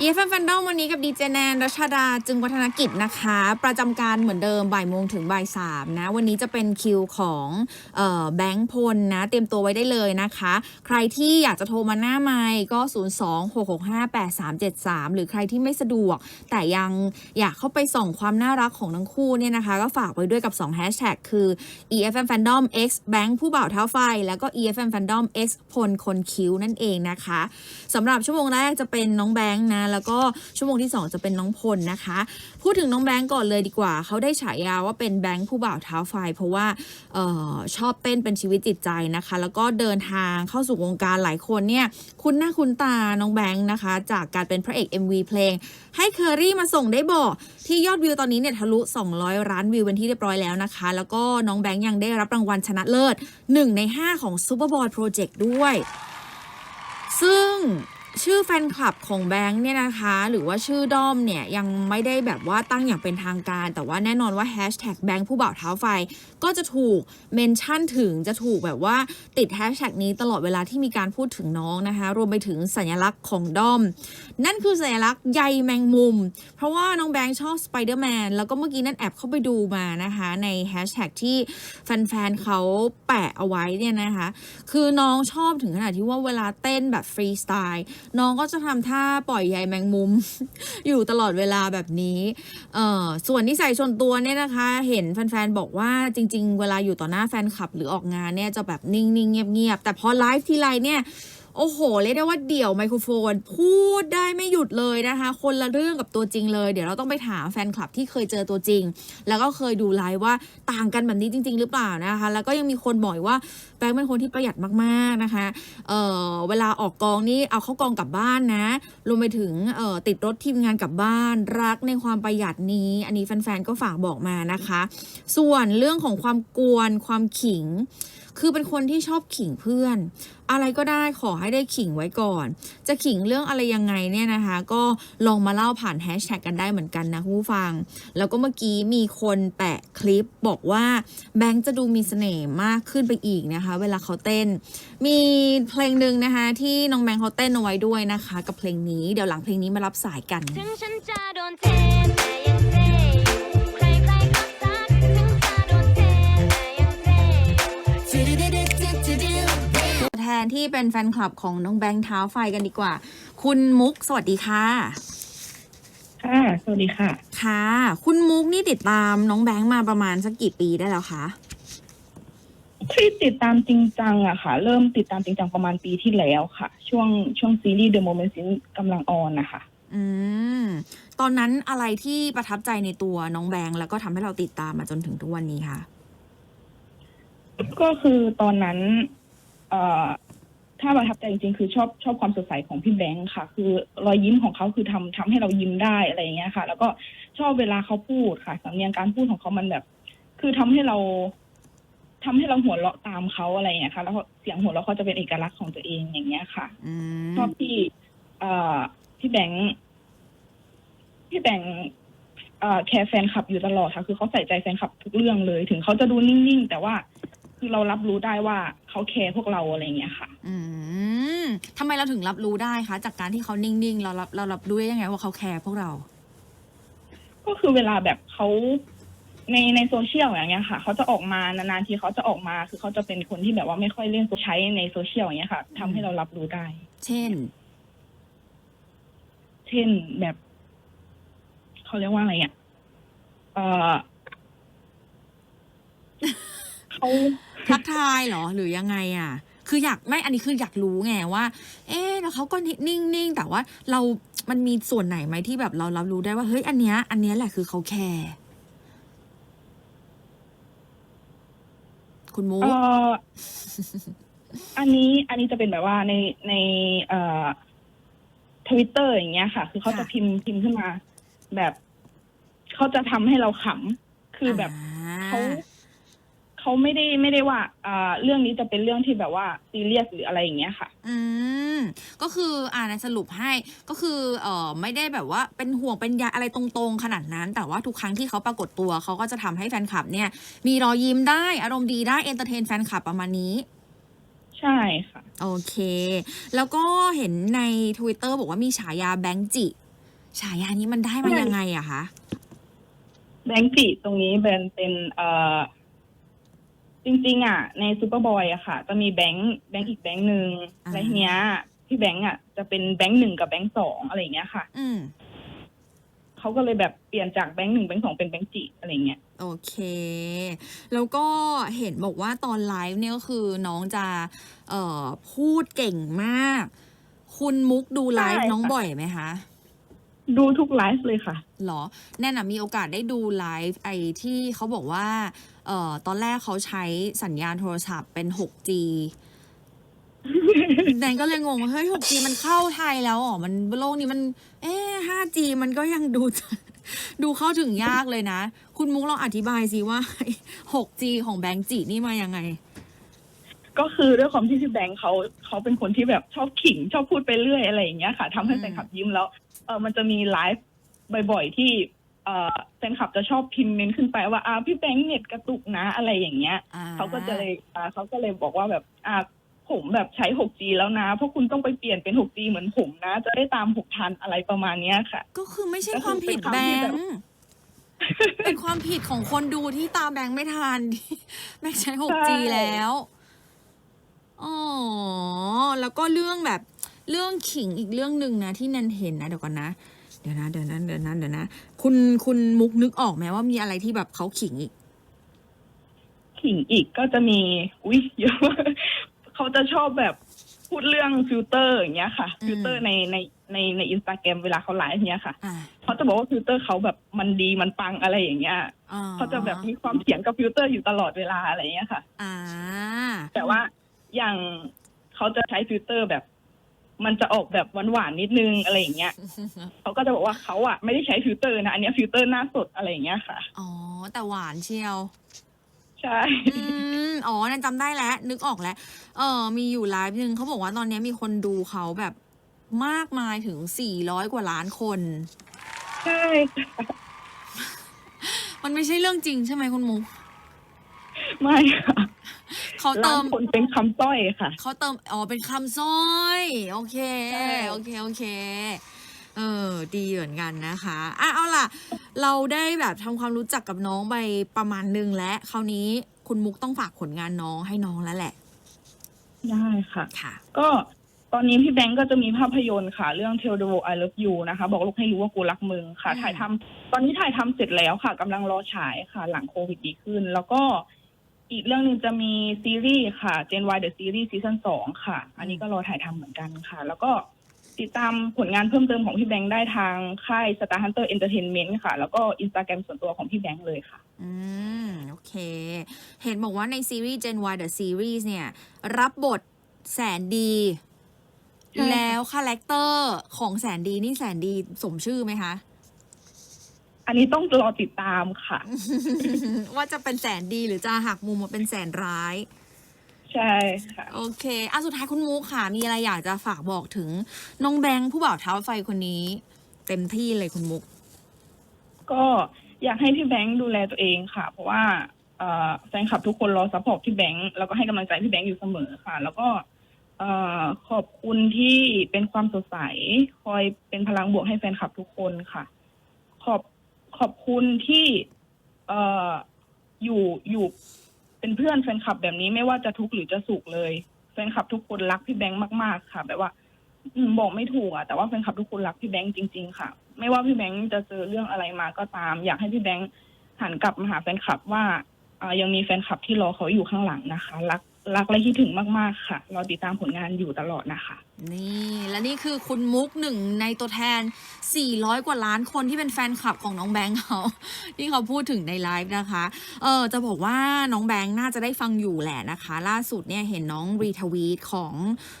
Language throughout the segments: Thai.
เยฟแฟนดอมวันนี้กับดีเจแนนรัชดาจึงวัฒนกิจนะคะ ประจำการเหมือนเดิมบ่ายโมงถึงบ่ายสามนะ วันนี้จะเป็นคิวของออแบงค์พลนะ เตรียมตัวไว้ได้เลยนะคะ ใครที่อยากจะโทรมาหน้าไมค์ก็ 0 2 6 6 5 8 3 7 3 หรือใครที่ไม่สะดวก แต่ยังอยากเข้าไปส่องความน่ารักของทั้งคู่เนี่ยนะคะ ก็ฝากไว้ด้วยกับ2 hashtag คือ EFM Fandom X Bank ผู้บ่าวเท้าไฟ แล้วก็ EFM Fandom X พลคนคิ้วนั่นเองนะคะสำหรับชั่วโมงแรกจะเป็นน้องแบงค์นะแล้วก็ชั่วโมงที่ 2 จะเป็นน้องพลนะคะ พูดถึงน้องแบงค์ก่อนเลยดีกว่า เขาได้ฉายาว่าเป็นแบงค์ผู้บ่าวเท้าไฟ เพราะว่าออชอบเต้นเป็นชีวิตจิตใจนะคะ แล้วก็เดินทางเข้าสู่วงการหลายคนเนี่ยคุณหน้าคุณตาน้องแบงค์นะคะ จากการเป็นพระเอก MV เพลง ให้เคอรี่มาส่งได้บอกที่ยอดวิวตอนนี้เนี่ยทะลุ 200 ล้านวิวเป็นที่เรียบร้อยแล้วนะคะ แล้วก็น้องแบงค์ยังได้รับรางวัลชนะเลิศ 1 ใน 5 ของ Superboy Project ด้วย ซึ่ง ชื่อแฟนคลับของแบงค์เนี่ยนะคะ หรือว่าชื่อด้อมเนี่ยยังไม่ได้แบบว่าตั้งอย่างเป็นทางการ แต่ว่าแน่นอนว่าแฮชแท็กแบงค์ผู้บ่าวเท้าไฟ ก็จะถูกเมนชั่นถึงจะถูกแบบว่าติดแฮชแท็กนี้ตลอดเวลาที่มีการพูดถึงน้องนะคะ รวมไปถึงสัญลักษณ์ของด้อม นั่นคือสัญลักษณ์ใยแมงมุม เพราะว่าน้องแบงค์ชอบสไปเดอร์แมนแล้วก็เมื่อกี้นั่นแอบเข้าไปดูมานะคะในแฮชแท็กที่แฟนๆเขาแปะเอาไว้เนี่ยนะคะ คือน้องชอบถึงขนาดที่ว่าเวลาเต้นแบบฟรีสไตล์น้องก็จะทำท่าปล่อยใยแมงมุม อยู่ตลอดเวลาแบบนี้เออส่วนนิสัยส่วนตัวเนี่ยนะคะ เห็นแฟนๆบอกว่าจริงๆ เวลาอยู่ต่อหน้าแฟนคลับหรือออกงานเนี่ยจะแบบนิ่งๆเงียบๆแต่พอไลฟ์ทีไรเนี่ย โอ้โหเรียกได้ว่าเดี่ยวไมโครโฟน พูดได้ไม่หยุดเลยนะคะ คนละเรื่องกับตัวจริงเลย เดี๋ยวเราต้องไปถามแฟนคลับที่เคยเจอตัวจริง แล้วก็เคยดูไลฟ์ว่าต่างกันแบบนี้จริง ๆ หรือเปล่านะคะ แล้วก็ยังมีคนบอกอีกว่าแบงค์เป็นคนที่ประหยัดมากๆนะคะเออเวลาออกกองนี่เอาเข้ากองกลับบ้านนะรวมไปถึงเออติดรถทีมงานกลับบ้าน รักในความประหยัดนี้ อันนี้แฟนๆก็ฝากบอกมานะคะ ส่วนเรื่องของความกวนความขิง คือเป็นคนที่ชอบขิงเพื่อน อะไรก็ได้ขอให้ได้ขิงไว้ก่อน จะขิงเรื่องอะไรยังไงเนี่ยนะคะ ก็ลองมาเล่าผ่านแฮชแท็กกันได้เหมือนกันนะผู้ฟัง แล้วก็เมื่อกี้มีคนแปะคลิปบอกว่าแบงค์จะดูมีเสน่ห์มากขึ้นไปอีกนะคะ เวลาเขาเต้น มีเพลงหนึ่งนะคะ ที่น้องแบงค์เขาเต้นเอาไว้ด้วยนะคะ กับเพลงนี้เดี๋ยวหลังเพลงนี้มารับสายกัน ถึงฉันจะโดนเทแต่ยัง นที่เป็นแฟนคลับของน้องแบงค์เท้าไฟกันดีกว่า คุณมุกสวัสดีค่ะ ค่ะ สวัสดีค่ะ ค่ะ คุณมุกนี่ติดตามน้องแบงค์มาประมาณสักกี่ปีได้แล้วคะที่ติดตามจริงจังอะค่ะ เริ่มติดตามจริงจังประมาณปีที่แล้วค่ะ ช่วงช่วงซีรีส์ The Moment Sin กำลังออนนะคะ อืม ตอนนั้นอะไรที่ประทับใจในตัวน้องแบงค์แล้วก็ทำให้เราติดตามมาจนถึงทุกวันนี้คะก็คือตอนนั้น เอ่อถ้าประทับใจจริงๆ คือชอบชอบความสดใสของพี่แบงค์ค่ะ คือรอยยิ้มของเขาคือทำทำให้เรายิ้มได้อะไรอย่างเงี้ยค่ะ แล้วก็ชอบเวลาเขาพูดค่ะสำเนียงการพูดของเขามันแบบ คือทำให้เราทำให้เราหัวเราะตามเขาอะไรอย่างเงี้ยค่ะ แล้วก็เสียงหัวเราะเขาจะเป็นเอกลักษณ์ของตัวเองอย่างเงี้ยค่ะอืมชอบที่เอ่อพี่แบงค์พี่แบงค์เอ่อแคร์แฟนคลับอยู่ตลอดค่ะ คือเขาใส่ใจแฟนคลับทุกเรื่องเลย ถึงเขาจะดูนิ่งๆ แต่ว่า คือเรารับรู้ได้ว่าเขาแคร์พวกเราอะไรอย่างเงี้ยค่ะ อืมทำไมเราถึงรับรู้ได้คะ จากการที่เขานิ่งๆ เรารับเรารับรู้ได้ยังไงว่าเขาแคร์พวกเรา ก็คือเวลาแบบเขาในในโซเชียลอย่างเงี้ยค่ะเขาจะออกมานานๆทีเขาจะออกมา คือเขาจะเป็นคนที่แบบว่าไม่ค่อยเล่นใช้ในโซเชียลอย่างเงี้ยค่ะทำให้เรารับรู้ได้ เช่น เช่นแบบเขาเรียกว่าอะไรอะเออ เขา ทักทายเหรอหรือยังไงอะ คืออยากไม่อันนี้คืออยากรู้ไงว่า เอ๊ะแล้วเขาก็นิ่งๆแต่ว่าเรา มันมีส่วนไหนไหมที่แบบเรารับรู้ได้ว่าเฮ้ยอันเนี้ยอันเนี้ยแหละคือเขาแคร์คุณมุกเอ่ออันนี้อันนี้จะเป็นแบบว่าในในเอ่อทวิตเตอร์อย่างเงี้ยค่ะ คือเขาจะค่ะพิมพ์พิมพ์ขึ้นมา แบบเขาจะทำให้เราขำคือแบบเขา เขาไม่ได้ไม่ได้ว่าอ่าเรื่องนี้จะเป็นเรื่องที่แบบว่าซีเรียสหรืออะไรอย่างเงี้ยค่ะ อืม ก็คืออ่านสรุปให้ก็คือเอ่อไม่ได้แบบว่าเป็นห่วงเป็นใยอะไรตรงๆ ขนาดนั้น แต่ว่าทุกครั้งที่เขาปรากฏตัวเขาก็จะทำให้แฟนคลับเนี่ย มีรอยยิ้มได้อารมณ์ดีได้เอนเตอร์เทนแฟนคลับประมาณนี้ ใช่ค่ะ โอเค แล้วก็เห็นใน Twitter บอกว่ามีฉายาแบงค์จิ ฉายานี้มันได้มายังไงอะคะ แบงค์จีตรงนี้เป็นเป็นเอ่อ จริง ๆ อะ ในซูเปอร์บอยอะค่ะ จะมีแบงค์แบงค์อีกแบงค์หนึ่งอ่า และทีเนี้ยพี่แบงค์อะจะเป็นแบงค์หนึ่งกับแบงค์สองอะไรอย่างเงี้ยค่ะอืม เขาก็เลยแบบเปลี่ยนจากแบงค์หนึ่งแบงค์สองเป็นแบงค์จีอะไรเงี้ย โอเค แล้วก็เห็นบอกว่าตอนไลฟ์เนี่ยก็คือน้องจะ เอ่อ พูดเก่งมาก คุณมุกดูไลฟ์ใช่ค่ะ น้องบ่อยไหมคะดูทุกไลฟ์เลยค่ะ หรอ แน่นอะมีโอกาสได้ดูไลฟ์ไอ้ที่เขาบอกว่า เอ่อตอนแรกเขาใช้สัญญาณโทรศัพท์เป็น 6G แดนก็เลยงงว่าเฮ้ย 6G มันเข้าไทยแล้วอ๋อมันโลกนี้มัน เอ๊ะ 5G มันก็ยังดู ดูเข้าถึงยากเลยนะ คุณมุกลองอธิบายสิว่า 6G ของแบงก์จีนี่มายังไง ก็คือด้วยความที่พี่แบงค์เขาเขาเป็นคนที่แบบชอบขิง ชอบพูดไปเรื่อยอะไรอย่างเงี้ยค่ะทำให้อืมแฟนคลับยิ้มแล้วเออมันจะมีไลฟ์บ่อยๆที่ เออแฟนคลับจะชอบพิมพ์เมนต์ขึ้นไปว่าอ่าพี่แบงค์เน็ตกระตุกนะอะไรอย่างเงี้ยอ่เขาก็จะเลยอ่าเขาก็เลยบอกว่าแบบอ่าผมแบบใช้ 6G แล้วนะเพราะคุณต้องไปเปลี่ยนเป็น 6G เหมือนผมนะ จะได้ตาม6ทันอะไรประมาณเนี้ยค่ะ ก็คือไม่ใช่ก็คือความผิดเป็นคำแบที่งแบบค์เป็นความผิดของคนดูที่ตามแบงค์ไม่ทันที่แบงค์ใช้ 6G แล้วอ๋อแล้วก็เรื่องแบบเรื่องขิงอีกเรื่องหนึ่งนะที่แนันเห็นนะเดี๋ยวก่อนนะเดี๋ยวนะเดี๋ยวนะเดี๋ยวนะเดี๋ยวนะ คุณคุณมุกนึกออกไหมว่ามีอะไรที่แบบเขาขิงอีก ขิงอีกก็จะมี อุ้ยเยอะมากเขาจะชอบแบบพูดเรื่องฟิลเตอร์อย่างเงี้ยค่ะอืมฟิลเตอร์ในในในในอินสตาแกรมเวลาเขาไลฟ์เนี้ยค่ะอ่าเขาจะบอกว่าฟิลเตอร์เขาแบบมันดีมันปังอะไรอย่างเงี้ยอ๋อเขาจะแบบมีความเถียงกับฟิลเตอร์อยู่ตลอดเวลาอะไรอย่างเงี้ยค่ะอ่าแต่ว่าอย่างเขาจะใช้ฟิลเตอร์แบบ มันจะออกแบบหวานๆนิดนึงอะไรอย่างเงี้ยเขาก็จะบอกว่าเขาอะไม่ได้ใช้ฟิลเตอร์นะอันเนี้ยฟิลเตอร์หน้าสดอะไรอย่างเงี้ยค่ะ อ๋อ แต่หวานเชียว ใช่ อืมอ๋อนั่นจำได้แล้ว นึกออกแล้ว เออ มีอยู่ไลฟ์หนึ่งเขาบอกว่าตอนนี้มีคนดูเขาแบบมากมายถึง400กว่าล้านคน ใช่ค่ะมันไม่ใช่เรื่องจริงใช่ไหมคุณมุก ไม่ค่ะ เขาร้าเตินมคนเป็นคำต้อยค่ะ เขาเติม อ๋อ เป็นคำสร้อย โอเค ใช่ โอเค โอเค เออ ดีเหมือนกันนะคะ อะ เอาล่ะ เราได้แบบทำความรู้จักกับน้องไปประมาณหนึงแล้วคราวนี้คุณมุกต้องฝากผลงานน้องให้น้องแล้วแหละ ได้ค่ะ ค่ะ ก็ตอนนี้พี่แบงก์ก็จะมีภาพยนตร์ค่ะ เรื่อง Tell the World I Love You นะคะ บอกโลกให้รู้ว่ากูรักมึงค่ะ อืม ถ่ายทำตอนนี้ถ่ายทำเสร็จแล้วค่ะกำลังรอฉายค่ะ หลังโควิดดีขึ้น แล้วก็ อีกเรื่องหนึ่งจะมีซีรีส์ค่ะ Gen Y The Series ซีซั่นสองค่ะ อันนี้ก็รอถ่ายทำเหมือนกันค่ะ แล้วก็ติดตามผลงานเพิ่มเติมของพี่แบงค์ได้ทางค่าย Star Hunter Entertainment ค่ะ แล้วก็อินสตาแกรมส่วนตัวของพี่แบงค์เลยค่ะ อืม โอเค เห็นบอกว่าในซีรีส์ Gen Y The Series เนี่ย รับบทแสนดี ใช่ค่ะ แล้วคาแรคเตอร์ของแสนดีนี่แสนดีสมชื่อไหมคะ อันนี้ต้องรอติดตามค่ะ ว่าจะเป็นแสนดีหรือจะหักมุมมาเป็นแสนร้าย ใช่ค่ะ โอเคอะสุดท้ายคุณมุกค่ะ มีอะไรอยากจะฝากบอกถึงน้องแบงค์ผู้บ่าวเท้าไฟคนนี้ เต็มที่เลยคุณมุก ก็อยากให้พี่แบงค์ดูแลตัวเองค่ะ เพราะว่าเอ่อแฟนคลับทุกคนรอซัพพอร์ตพี่แบงค์แล้วก็ให้กำลังใจพี่แบงค์อยู่เสมอค่ะ แล้วก็เอ่อขอบคุณที่เป็นความสดใส คอยเป็นพลังบวกให้แฟนคลับทุกคนค่ะ ขอบ ขอบคุณที่เอ่ออยู่อยู่เป็นเพื่อนแฟนคลับแบบนี้ไม่ว่าจะทุกข์หรือจะสุขเลยแฟนคลับทุกคนรักพี่แบงค์มากๆ ค่ะ แบบว่าบอกไม่ถูกอะแต่ว่าแฟนคลับทุกคนรักพี่แบงค์จริง ๆ ค่ะ ไม่ว่าพี่แบงค์จะเจอเรื่องอะไรมาก็ตาม อยากให้พี่แบงค์หันกลับมาหาแฟนคลับว่าอ่ายังมีแฟนคลับที่รอเขาอยู่ข้างหลังนะคะ รัก รักและคิดถึงมาก ๆ ค่ะรอติดตามผลงานอยู่ตลอดนะคะ นี่และนี่คือคุณมุกหนึ่งในตัวแทน 400 กว่าล้านคนที่เป็นแฟนคลับของน้องแบงค์เขาที่เขาพูดถึงในไลฟ์นะคะ เออจะบอกว่าน้องแบงค์น่าจะได้ฟังอยู่แหละนะคะ ล่าสุดเนี่ยเห็นน้องรีทวีตของ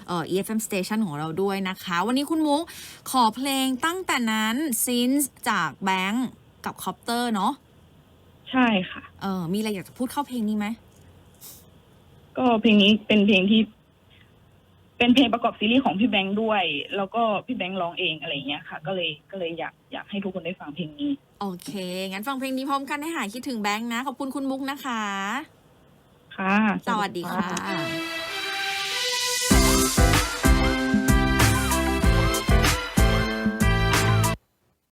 เอ่อ EFM Station ของเราด้วยนะคะ วันนี้คุณมุกขอเพลงตั้งแต่นั้น since จากแบงค์กับคอปเตอร์เนาะใช่ค่ะ เออมีอะไรอยากจะพูดเข้าเพลงนี้ไหม ก็เพลงนี้เป็นเพลงที่ เป็นเพลงประกอบซีรีส์ของพี่แบงค์ด้วย แล้วก็พี่แบงค์ร้องเองอะไรอย่างเงี้ยค่ะ ก็เลยก็เลยอยากอยากให้ทุกคนได้ฟังเพลงนี้ โอเค งั้นฟังเพลงนี้พร้อมกันให้หายคิดถึงแบงค์นะ ขอบคุณคุณมุกนะคะ ค่ะ สวัสดีค่ะ